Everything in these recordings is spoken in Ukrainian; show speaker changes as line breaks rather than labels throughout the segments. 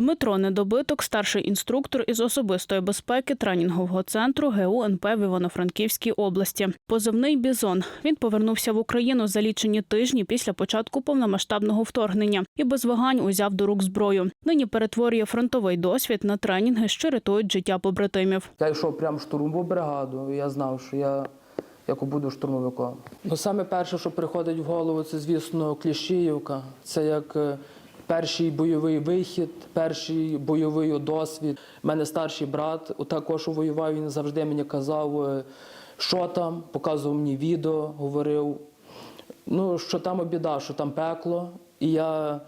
Дмитро Недобиток, старший інструктор із особистої безпеки тренінгового центру ГУ НП в Івано-Франківській області. Позивний Бізон. Він повернувся в Україну за лічені тижні після початку повномасштабного вторгнення і без вагань узяв до рук зброю. Нині перетворює фронтовий досвід на тренінги, що рятують життя побратимів.
Я йшов прямо штурмову бригаду, я знав, що я як буду штурмовиком. Ну, саме перше, що приходить в голову, це, звісно, Кліщіївка. Це як е, перший бойовий вихід, перший бойовий досвід. У мене старший брат також воював, він завжди мені казав, е, що там, показував мені відео, говорив, ну, що там обіда, що там пекло. І я,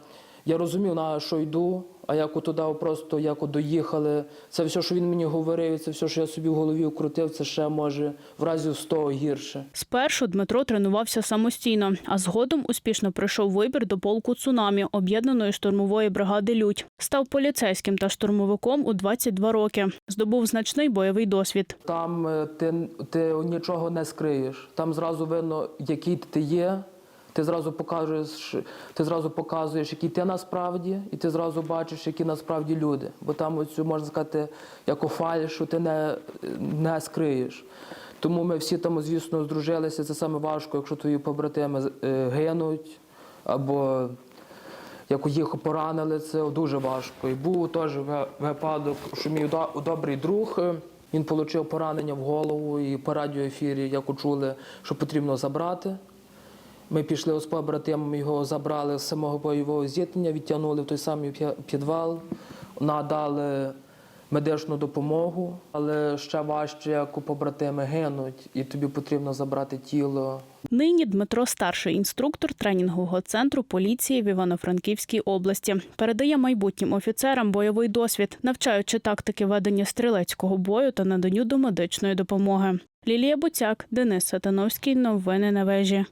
я розумів, на що йду, а як туди просто як доїхали. Це все, що він мені говорив, це все, що я собі в голові вкрутив, це ще може в разі в 100 гірше.
Спершу Дмитро тренувався самостійно, а згодом успішно пройшов вибір до полку цунамі об'єднаної штурмової бригади Людь. Став поліцейським та штурмовиком у 22 роки. Здобув значний бойовий досвід.
Там е, ти, ти нічого не скриєш. Там зразу видно, який ти є. Ти зразу покажеш, ти зразу показуєш, який ти насправді, і ти зразу бачиш, які насправді люди. Бо там оцю можна сказати, як у фалі, що ти не, не скриєш. Тому ми всі там, звісно, здружилися. Це саме важко, якщо твої побратими е, гинуть або як їх поранили, це дуже важко. І був теж випадок, що мій добрий друг. е, Він отримав поранення в голову і по радіоефірі, як почули, що потрібно забрати. Ми пішли з побратимом, його забрали з самого бойового зіткнення, відтягнули в той самий підвал, надали медичну допомогу, але ще важче, як у побратими гинуть, і тобі потрібно забрати тіло.
Нині Дмитро старший інструктор тренінгового центру поліції в Івано-Франківській області. Передає майбутнім офіцерам бойовий досвід, навчаючи тактики ведення стрілецького бою та наданню домедичної допомоги. Лілія Буцяк, Денис Сатановський. Новини на вежі.